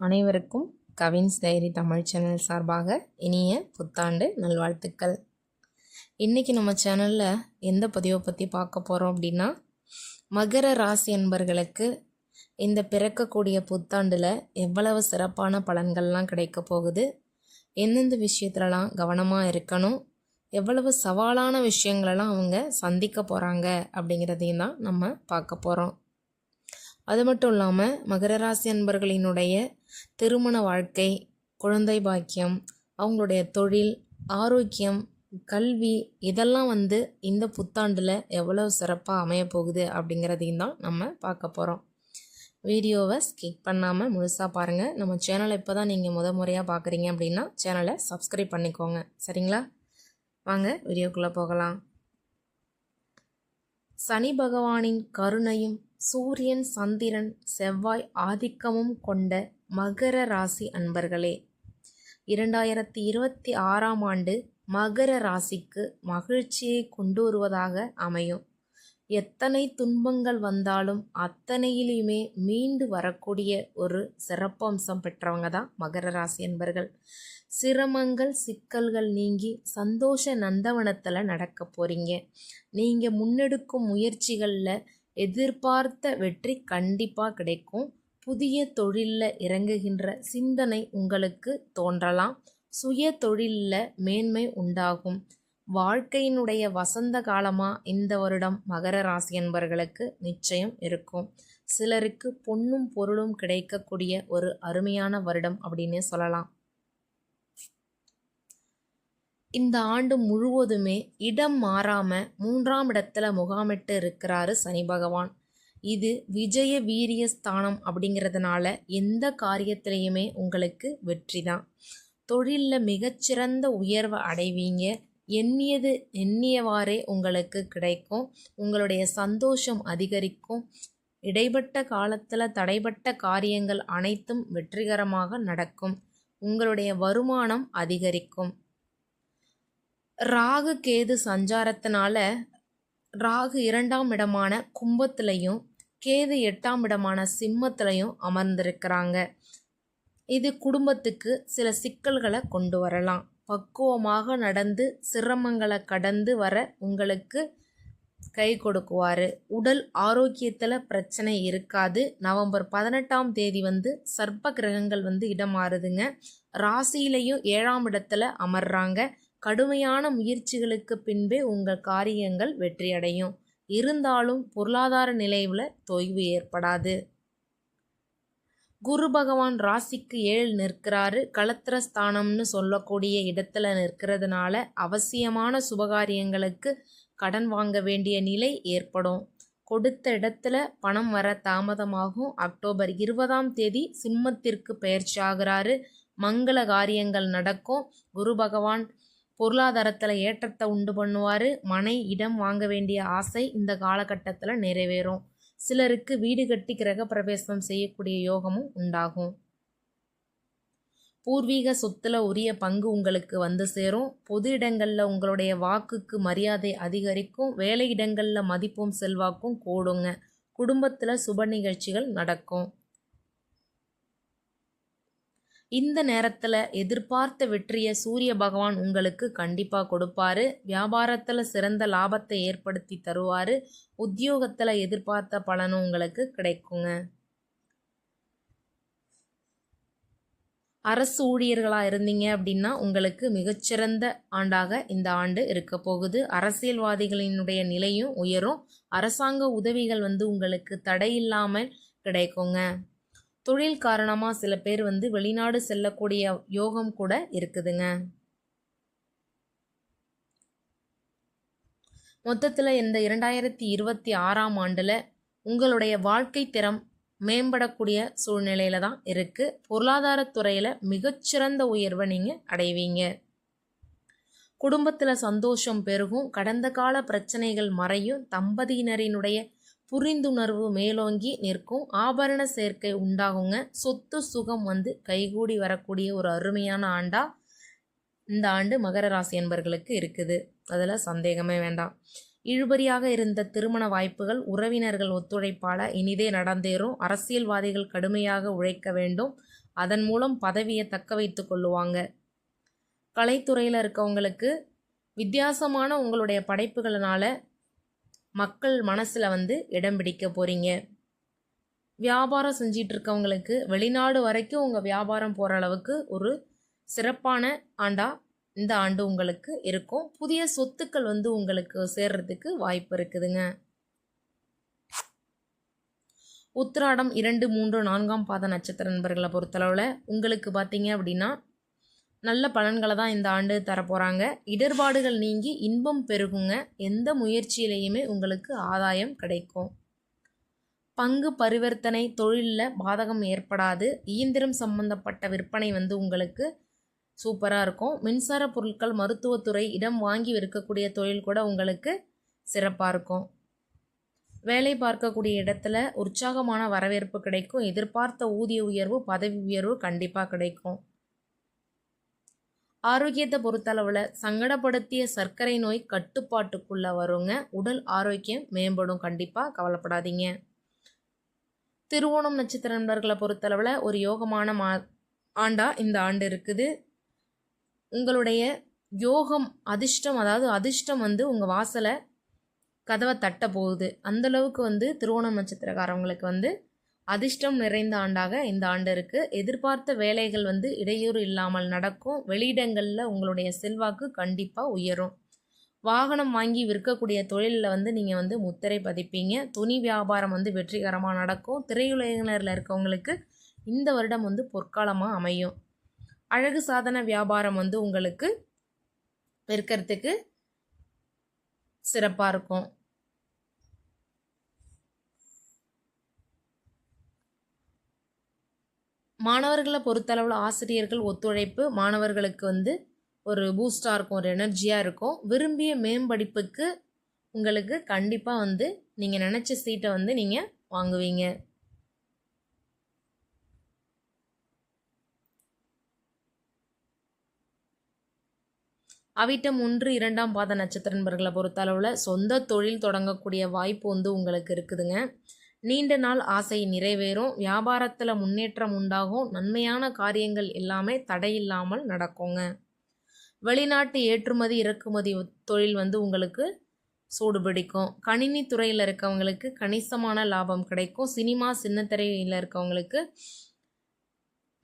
அனைவருக்கும் Cavin's diary Tamil channel சார்பாக இனிய புத்தாண்டு நல்வாழ்த்துக்கள். இன்றைக்கி நம்ம சேனலில் எந்த பதிவை பற்றி பார்க்க போகிறோம் அப்படின்னா மகர ராசி என்பர்களுக்கு இந்த பிறக்கக்கூடிய புத்தாண்டில் எவ்வளவு சிறப்பான பலன்கள்லாம் கிடைக்க போகுது எந்தெந்த விஷயத்துலலாம் கவனமாக இருக்கணும் எவ்வளவு சவாலான விஷயங்களெல்லாம் அவங்க சந்திக்க போகிறாங்க அப்படிங்கிறதையும் தான் நம்ம பார்க்க போகிறோம் அது மட்டும் இல்லாமல் மகர ராசி அன்பர்களினுடைய திருமண வாழ்க்கை குழந்தை பாக்கியம் அவங்களுடைய தொழில் ஆரோக்கியம் கல்வி இதெல்லாம் வந்து இந்த புத்தாண்டில் எவ்வளவு சிறப்பாக அமைய போகுது அப்படிங்கிறதையும் தான் நம்ம பார்க்க போகிறோம் வீடியோவை ஸ்கிப் பண்ணாமல் முழுசாக பாருங்கள் நம்ம சேனலை இப்போ தான் நீங்கள் முத முறையாக பார்க்குறீங்க அப்படின்னா சேனலை சப்ஸ்கிரைப் பண்ணிக்கோங்க. சரிங்களா? வாங்க வீடியோக்குள்ளே போகலாம். சனி பகவானின் கருணையும் சூரியன் சந்திரன் செவ்வாய் ஆதிக்கமும் கொண்ட மகர ராசி அன்பர்களே இரண்டாயிரத்தி இருபத்தி ஆறாம் ஆண்டு மகர ராசிக்கு மகிழ்ச்சியை கொண்டு வருவதாக அமையும். எத்தனை துன்பங்கள் வந்தாலும் அத்தனையிலுமே மீண்டு வரக்கூடிய ஒரு சிறப்பம்சம் பெற்றவங்க தான் மகர ராசி என்பர்கள் சிரமங்கள் சிக்கல்கள் நீங்கி சந்தோஷ நந்தவனத்தில் நடக்க போகிறீங்க நீங்கள் முன்னெடுக்கும் முயற்சிகளில் எதிர்பார்த்த வெற்றி கண்டிப்பாக கிடைக்கும். புதிய தொழிலில் இறங்குகின்ற சிந்தனை உங்களுக்கு தோன்றலாம். சுய தொழிலில் மேன்மை உண்டாகும். வாழ்க்கையினுடைய வசந்த காலமாக இந்த வருடம் மகர ராசி என்பர்களுக்கு நிச்சயம் இருக்கும். சிலருக்கு பொன்னும் பொருளும் கிடைக்கக்கூடிய ஒரு அருமையான வருடம் அப்படின்னு சொல்லலாம். இந்த ஆண்டு முழுவதுமே இடம் மாறாம மூன்றாம் இடத்துல முகாமிட்டு இருக்கிறாரு சனி பகவான். இது விஜய வீரிய ஸ்தானம் அப்படிங்கிறதுனால எந்த காரியத்திலையுமே உங்களுக்கு வெற்றி தான் தொழிலில் மிகச்சிறந்த உயர்வை அடைவீங்க. எண்ணியது எண்ணியவாறே உங்களுக்கு கிடைக்கும். உங்களுடைய சந்தோஷம் அதிகரிக்கும். இடைப்பட்ட காலத்தில் தடைப்பட்ட காரியங்கள் அனைத்தும் வெற்றிகரமாக நடக்கும். உங்களுடைய வருமானம் அதிகரிக்கும். ராகு கேது சஞ்சாரத்தினால ராகு இரண்டாம் இடமான கும்பத்துலையும் கேது எட்டாம் இடமான சிம்மத்துலையும் அமர்ந்திருக்கிறாங்க. இது குடும்பத்துக்கு சில சிக்கல்களை கொண்டு வரலாம். பக்குவமாக நடந்து சிரமங்களை கடந்து வர உங்களுக்கு கை கொடுக்குவார். உடல் ஆரோக்கியத்தில் பிரச்சனை இருக்காது. நவம்பர் பதினெட்டாம் தேதி வந்து சர்ப்ப கிரகங்கள் வந்து இடம் மாறுதுங்க ராசியிலையும் ஏழாம் இடத்துல அமர்றாங்க. கடுமையான முயற்சிகளுக்கு பின்பே உங்கள் காரியங்கள் வெற்றியடையும். இருந்தாலும் பொருளாதார நிலையில் தொய்வு ஏற்படாது. குரு பகவான் ராசிக்கு ஏழு நிற்கிறாரு. களத்திரஸ்தானம்னு சொல்லக்கூடிய இடத்துல நிற்கிறதுனால அவசியமான சுபகாரியங்களுக்கு கடன் வாங்க வேண்டிய நிலை ஏற்படும். கொடுத்த இடத்துல பணம் வர தாமதமாகும். அக்டோபர் இருபதாம் தேதி சிம்மத்திற்கு பயிற்சி ஆகிறாரு. மங்கள காரியங்கள் நடக்கும். குரு பகவான் பொருளாதாரத்தில் ஏற்றத்தை உண்டு பண்ணுவார். மனை இடம் வாங்க வேண்டிய ஆசை இந்த காலகட்டத்தில் நிறைவேறும். சிலருக்கு வீடு கட்டி கிரக பிரவேசம் செய்யக்கூடிய யோகமும் உண்டாகும். பூர்வீக சொத்துல உரிய பங்கு உங்களுக்கு வந்து சேரும். பொது இடங்களில் உங்களுடைய வாக்குக்கு மரியாதை அதிகரிக்கும். வேலை இடங்களில் மதிப்பும் செல்வாக்கும் கூடுங்க. குடும்பத்தில் சுப நிகழ்ச்சிகள் நடக்கும். இந்த நேரத்தில் எதிர்பார்த்த வெற்றியை சூரிய பகவான் உங்களுக்கு கண்டிப்பாக கொடுப்பாரு. வியாபாரத்தில் சிறந்த லாபத்தை ஏற்படுத்தி தருவார். உத்தியோகத்தில் எதிர்பார்த்த பலனும் உங்களுக்கு கிடைக்குங்க. அரசு ஊழியர்களாக இருந்தீங்க அப்படின்னா உங்களுக்கு மிகச்சிறந்த ஆண்டாக இந்த ஆண்டு இருக்க போகுது. அரசியல்வாதிகளினுடைய நிலையும் உயரும். அரசாங்க உதவிகள் வந்து உங்களுக்கு தடையில்லாமல் கிடைக்குங்க. தொழில் காரணமாக சில பேர் வந்து வெளிநாடு செல்லக்கூடிய யோகம் கூட இருக்குதுங்க. மொத்தத்தில் இந்த இரண்டாயிரத்தி இருபத்தி ஆறாம் ஆண்டில் உங்களுடைய வாழ்க்கை திறம் மேம்படக்கூடிய சூழ்நிலையில தான் இருக்குது பொருளாதாரத்துறையில் மிகச்சிறந்த உயர்வை நீங்கள் அடைவீங்க. குடும்பத்தில் சந்தோஷம் பெருகும். கடந்த கால பிரச்சனைகள் மறையும். தம்பதியினரினுடைய புரிந்துணர்வு மேலோங்கி நிற்கும். ஆபரண சேர்க்கை உண்டாகுங்க. சொத்து சுகம் வந்து கைகூடி வரக்கூடிய ஒரு அருமையான ஆண்டாக இந்த ஆண்டு மகர ராசி என்பர்களுக்கு இருக்குது. அதில் சந்தேகமே வேண்டாம். இழுபறியாக இருந்த திருமண வாய்ப்புகள் உறவினர்கள் ஒத்துழைப்பால இனிதே நடந்தேறும். அரசியல்வாதிகள் கடுமையாக உழைக்க வேண்டும். அதன் மூலம் பதவியை தக்க வைத்து கொள்ளுவாங்க. கலைத்துறையில் இருக்கவங்களுக்கு வித்தியாசமான உங்களுடைய படைப்புகளினால மக்கள் மனசில் வந்து இடம் பிடிக்க போகிறீங்க வியாபாரம் செஞ்சிட்டு இருக்கவங்களுக்கு வெளிநாடு வரைக்கும் உங்கள் வியாபாரம் போகிற அளவுக்கு ஒரு சிறப்பான ஆண்டா இந்த ஆண்டு உங்களுக்கு இருக்கும். புதிய சொத்துக்கள் வந்து உங்களுக்கு சேர்றதுக்கு வாய்ப்பு இருக்குதுங்க. உத்திராடம் இரண்டு மூன்று நான்காம் பாத நட்சத்திர நண்பர்களை பொறுத்தளவில் உங்களுக்கு பார்த்தீங்க அப்படின்னா நல்ல பலன்களை தான் இந்த ஆண்டு தரப்போகிறாங்க இடர்பாடுகள் நீங்கி இன்பம் பெருகுங்க. எந்த முயற்சியிலையுமே உங்களுக்கு ஆதாயம் கிடைக்கும். பங்கு பரிவர்த்தனை தொழிலில் பாதகம் ஏற்படாது. இயந்திரம் சம்பந்தப்பட்ட விற்பனை வந்து உங்களுக்கு சூப்பராக இருக்கும். மின்சார பொருட்கள் மருத்துவத்துறை இடம் வாங்கி விற்கக்கூடிய தொழில் கூட உங்களுக்கு சிறப்பாக இருக்கும். வேலை பார்க்கக்கூடிய இடத்துல உற்சாகமான வரவேற்பு கிடைக்கும். எதிர்பார்த்த ஊதிய உயர்வு பதவி உயர்வு கண்டிப்பாக கிடைக்கும். ஆரோக்கியத்தை பொறுத்தளவில் சங்கடப்படுத்திய சர்க்கரை நோய் கட்டுப்பாட்டுக்குள்ளே வருங்க. உடல் ஆரோக்கியம் மேம்படும். கண்டிப்பாக கவலைப்படாதீங்க. திருவோணம் நட்சத்திர நண்பர்களை பொறுத்தளவில் ஒரு யோகமான மா ஆண்டா இந்த ஆண்டு இருக்குது. உங்களுடைய யோகம் அதிர்ஷ்டம் அதாவது அதிர்ஷ்டம் வந்து உங்கள் வாசலை கதவை தட்ட போகுது. அந்தளவுக்கு வந்து திருவோணம் நட்சத்திரக்காரவங்களுக்கு வந்து அதிர்ஷ்டம் நிறைந்த ஆண்டாக இந்த ஆண்டு இருக்குது எதிர்பார்த்த வேலைகள் வந்து இடையூறு இல்லாமல் நடக்கும். வெளியிடங்களில் உங்களுடைய செல்வாக்கு கண்டிப்பாக உயரும். வாகனம் வாங்கி விற்கக்கூடிய தொழிலில் வந்து நீங்கள் வந்து முத்திரை பதிப்பீங்க. துணி வியாபாரம் வந்து வெற்றிகரமாக நடக்கும். திரையுலகினரில் இருக்கவங்களுக்கு இந்த வருடம் வந்து பொற்காலமாக அமையும். அழகு சாதன வியாபாரம் வந்து உங்களுக்கு விற்கிறதுக்கு சிறப்பாக இருக்கும். மாணவர்களை பொறுத்தளவில் ஆசிரியர்கள் ஒத்துழைப்பு மாணவர்களுக்கு வந்து ஒரு பூஸ்டாக இருக்கும் ஒரு எனர்ஜியாக இருக்கும். விரும்பிய மேம்படிப்புக்கு உங்களுக்கு கண்டிப்பாக வந்து நீங்கள் நினச்ச சீட்டை வந்து நீங்கள் வாங்குவீங்க. அவிட்டம் ஒன்று இரண்டாம் பாத நட்சத்திரன்பர்களை பொறுத்தளவில் சொந்த தொழில் தொடங்கக்கூடிய வாய்ப்பு வந்து உங்களுக்கு இருக்குதுங்க. நீண்ட நாள் ஆசை நிறைவேறும். வியாபாரத்தில் முன்னேற்றம் உண்டாகும். நன்மையான காரியங்கள் எல்லாமே தடையில்லாமல் நடக்குங்க. வெளிநாட்டு ஏற்றுமதி இறக்குமதி தொழில் வந்து உங்களுக்கு சூடுபிடிக்கும் கணினி துறையில் இருக்கவங்களுக்கு கணிசமான லாபம் கிடைக்கும். சினிமா சின்னத்திரையில் இருக்கவங்களுக்கு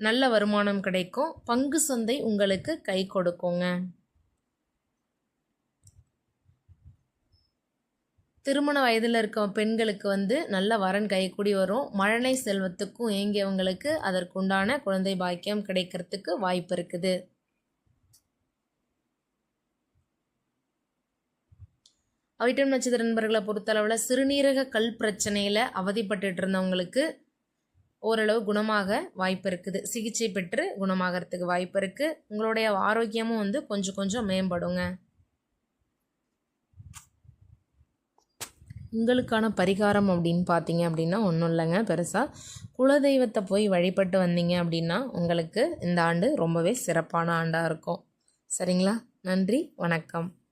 நல்ல வருமானம் கிடைக்கும். பங்கு சந்தை உங்களுக்கு கை கொடுக்குங்க. திருமண வயதில் இருக்க பெண்களுக்கு வந்து நல்ல வரன் கைக்கூடி வரும். மழலை செல்வத்துக்கும் ஏங்கியவங்களுக்கு அதற்குண்டான குழந்தை பாக்கியம் கிடைக்கிறதுக்கு வாய்ப்பு இருக்குது. அவிட்டம் நட்சத்திர நண்பர்களை பொறுத்தளவில் சிறுநீரக கல் பிரச்சனையில் அவதிப்பட்டு இருந்தவங்களுக்கு ஓரளவு குணமாக வாய்ப்பு இருக்குது. சிகிச்சை பெற்று குணமாகறதுக்கு வாய்ப்பு இருக்குது உங்களுடைய ஆரோக்கியமும் வந்து கொஞ்சம் கொஞ்சம் மேம்படுங்க. உங்களுக்கான பரிகாரம் அப்படின்னு பார்த்தீங்க அப்படின்னா ஒன்றும் இல்லைங்க பெருசாக குலதெய்வத்தை போய் வழிபட்டு வந்தீங்க அப்படின்னா உங்களுக்கு இந்த ஆண்டு ரொம்பவே சிறப்பான ஆண்டாக இருக்கும். சரிங்களா? நன்றி வணக்கம்.